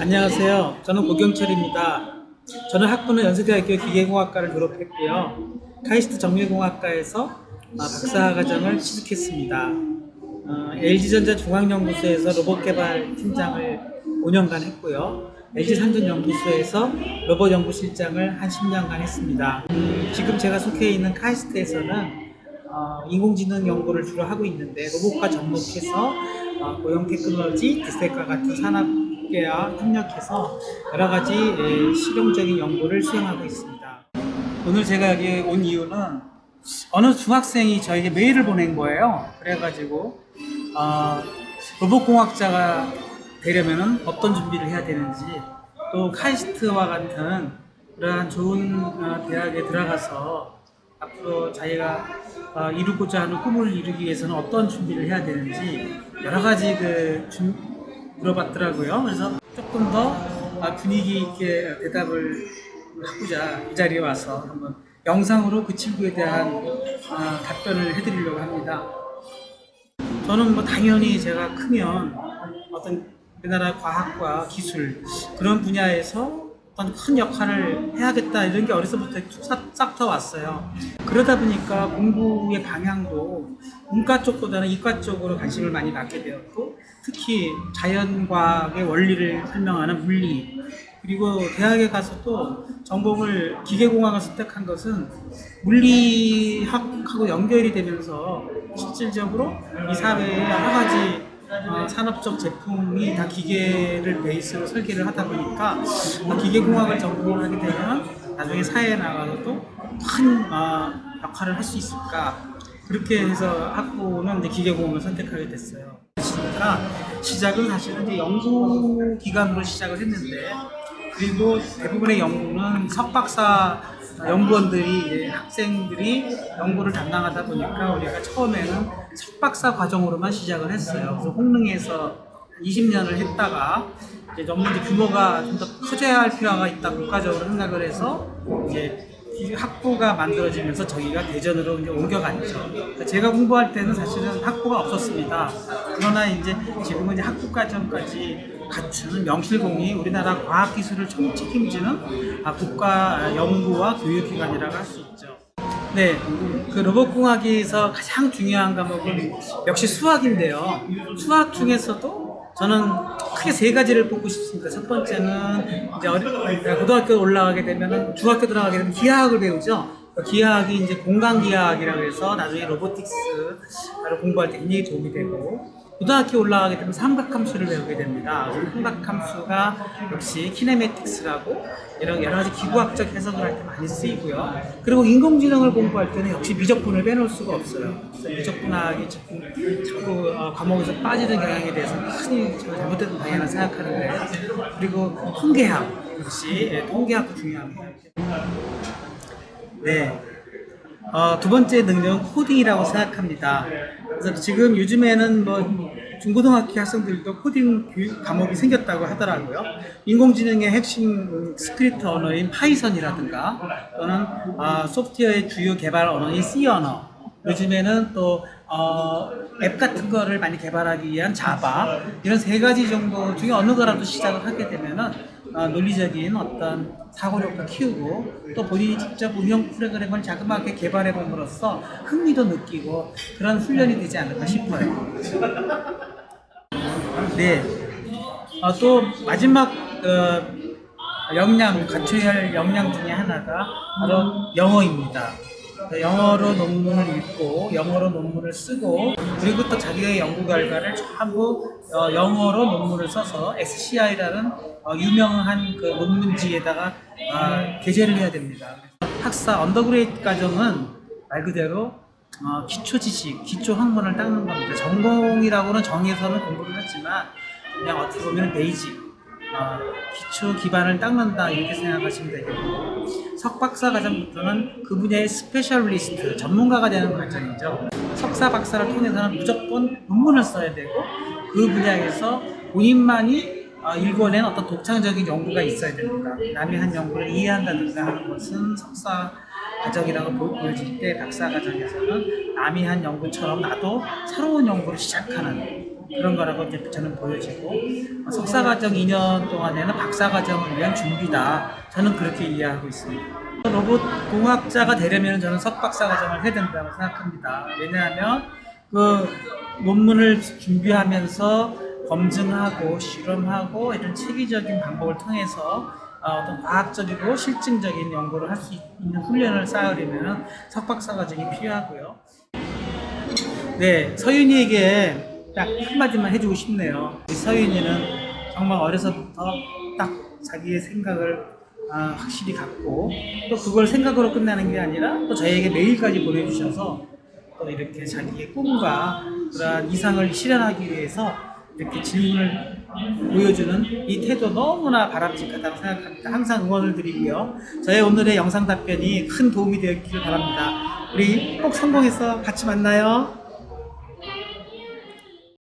안녕하세요. 저는 고경철입니다. 저는 학부는 연세대학교 기계공학과를 졸업했고요. 카이스트 정밀공학과에서 아, 박사과정을 취득했습니다. 어, LG전자 중앙연구소에서 로봇 개발 팀장을 5년간 했고요. LG 산전연구소에서 로봇 연구실장을 한 10년간 했습니다. 음, 지금 제가 속해 있는 카이스트에서는 어, 인공지능 연구를 주로 하고 있는데 로봇과 접목해서 어, 고용 테크놀로지, 디스텍과 같은 산업 계와 협력해서 여러 가지 예, 실용적인 연구를 수행하고 있습니다. 오늘 제가 여기 온 이유는 어느 중학생이 저에게 메일을 보낸 거예요. 그래가지고 어, 로봇공학자가 되려면 어떤 준비를 해야 되는지 또 카이스트와 같은 그러한 좋은 어, 대학에 들어가서 앞으로 자기가 어, 이루고자 하는 꿈을 이루기 위해서는 어떤 준비를 해야 되는지 여러 가지 그 준- 물어봤더라고요. 그래서 조금 더 아, 분위기 있게 대답을 하고자 이 자리에 와서 한번 영상으로 그 친구에 대한 아, 답변을 해드리려고 합니다. 저는 뭐 당연히 제가 크면 어떤 우리나라 과학과 기술 그런 분야에서 어떤 큰 역할을 해야겠다 이런 게 어려서부터 싹터 왔어요. 그러다 보니까 공부의 방향도 문과 쪽보다는 이과 쪽으로 관심을 많이 갖게 되었고 특히 자연과학의 원리를 설명하는 물리 그리고 대학에 가서도 전공을 기계공학을 선택한 것은 물리학하고 연결이 되면서 실질적으로 이 사회의 여러 가지 어, 산업적 제품이 다 기계를 베이스로 설계를 하다 보니까 어, 기계공학을 전공을 하게 되면 나중에 사회에 나가서도 큰 어, 역할을 할 수 있을까 그렇게 해서 학부는 기계공학을 선택하게 됐어요. 그러니까 시작은 사실은 이제 연구 기관으로 시작을 했는데 그리고 대부분의 연구는 석박사 연구원들이 이제 학생들이 연구를 담당하다 보니까 우리가 처음에는 석박사 과정으로만 시작을 했어요. 그래서 홍릉에서 20년을 했다가 이제 논문의 규모가 좀 더 커져야 할 필요가 있다 국가적으로 생각을 해서 이제 이 학부가 만들어지면서 저희가 대전으로 이제 옮겨갔죠. 그러니까 제가 공부할 때는 사실은 학부가 없었습니다. 그러나 이제 지금은 이제 학부 과정까지 갖추는 명실공히 우리나라 과학기술을 총 책임지는 아, 국가 연구와 교육기관이라고 할 수 있죠. 네, 그 로봇공학에서 가장 중요한 과목은 역시 수학인데요. 수학 중에서도 저는 크게 세 가지를 뽑고 싶습니다. 첫 번째는 이제 어리, 고등학교 올라가게 되면 중학교 들어가게 되면 기하학을 배우죠. 그 기하학이 이제 공간 기하학이라고 해서 나중에 로보틱스를 공부할 때 굉장히 도움이 되고 고등학교 올라가게 되면 삼각함수를 배우게 됩니다. 삼각함수가 역시 키네매틱스라고 이런 여러 가지 기구학적 해석을 할 때 많이 쓰이고요. 그리고 인공지능을 공부할 때는 역시 미적분을 빼놓을 수가 없어요. 미적분학이 자꾸, 자꾸 어, 과목에서 빠지는 경향에 대해서 큰 제가 잘못된 방향을 생각하는데 그리고 통계학 역시 예, 통계학도 중요합니다. 네. 어, 두 번째 능력은 코딩이라고 생각합니다. 그래서 지금 요즘에는 뭐 중고등학교 학생들도 코딩 교육 과목이 생겼다고 하더라고요. 인공지능의 핵심 음, 스크립트 언어인 파이썬이라든가 또는 어, 소프트웨어의 주요 개발 언어인 C 언어 요즘에는 또 어, 앱 같은 거를 많이 개발하기 위한 자바 이런 세 가지 정도 중에 어느 거라도 시작을 하게 되면은 어, 논리적인 어떤 사고력도 키우고 또 본인이 직접 운영 프로그램을 자그마하게 개발해 봄으로써 흥미도 느끼고 그런 훈련이 되지 않을까 싶어요. 네. 어, 또 마지막 어, 역량 갖춰야 할 역량 중에 하나가 바로 영어입니다. 영어로 논문을 읽고 영어로 논문을 쓰고 그리고 또 자기의 연구 결과를 전부 어, 영어로 논문을 써서 SCI라는 어, 유명한 그 논문지에다가 아, 게재를 해야 됩니다. 학사 언더그레이드 과정은 말 그대로 어, 기초 지식, 기초 학문을 닦는 겁니다. 전공이라고는 정해서는 공부를 하지만 그냥 어떻게 보면 베이직, 어, 기초 기반을 닦는다 이렇게 생각하시면 되겠고 석박사 과정부터는 그 분야의 스페셜리스트, 전문가가 되는 과정이죠. 석사 박사를 통해서는 무조건 논문을 써야 되고 그 분야에서 본인만이 어, 일궈낸 어떤 독창적인 연구가 있어야 됩니다. 남이 한 연구를 이해한다든가 하는 것은 석사 과정이라고 보- 보여질 때 박사 과정에서는 남이 한 연구처럼 나도 새로운 연구를 시작하는 그런 거라고 이제 저는 보여지고 어, 석사과정 2년 동안에는 박사과정을 위한 준비다. 저는 그렇게 이해하고 있습니다. 로봇 공학자가 되려면 저는 석박사 과정을 해야 된다고 생각합니다. 왜냐하면 그 논문을 준비하면서 검증하고 실험하고 이런 체계적인 방법을 통해서 어, 어떤 과학적이고 실증적인 연구를 할 수 있는 훈련을 쌓으려면 석박사 과정이 필요하고요. 네, 서윤이에게 딱 한마디만 해주고 싶네요. 서윤이는 정말 어려서부터 딱 자기의 생각을 아, 확실히 갖고 또 그걸 생각으로 끝나는 게 아니라 또 저희에게 메일까지 보내주셔서 또 이렇게 자기의 꿈과 그러한 이상을 실현하기 위해서 이렇게 질문을 보여주는 이 태도 너무나 바람직하다고 생각합니다. 항상 응원을 드리고요. 저의 오늘의 영상 답변이 큰 도움이 되었기를 바랍니다. 우리 꼭 성공해서 같이 만나요.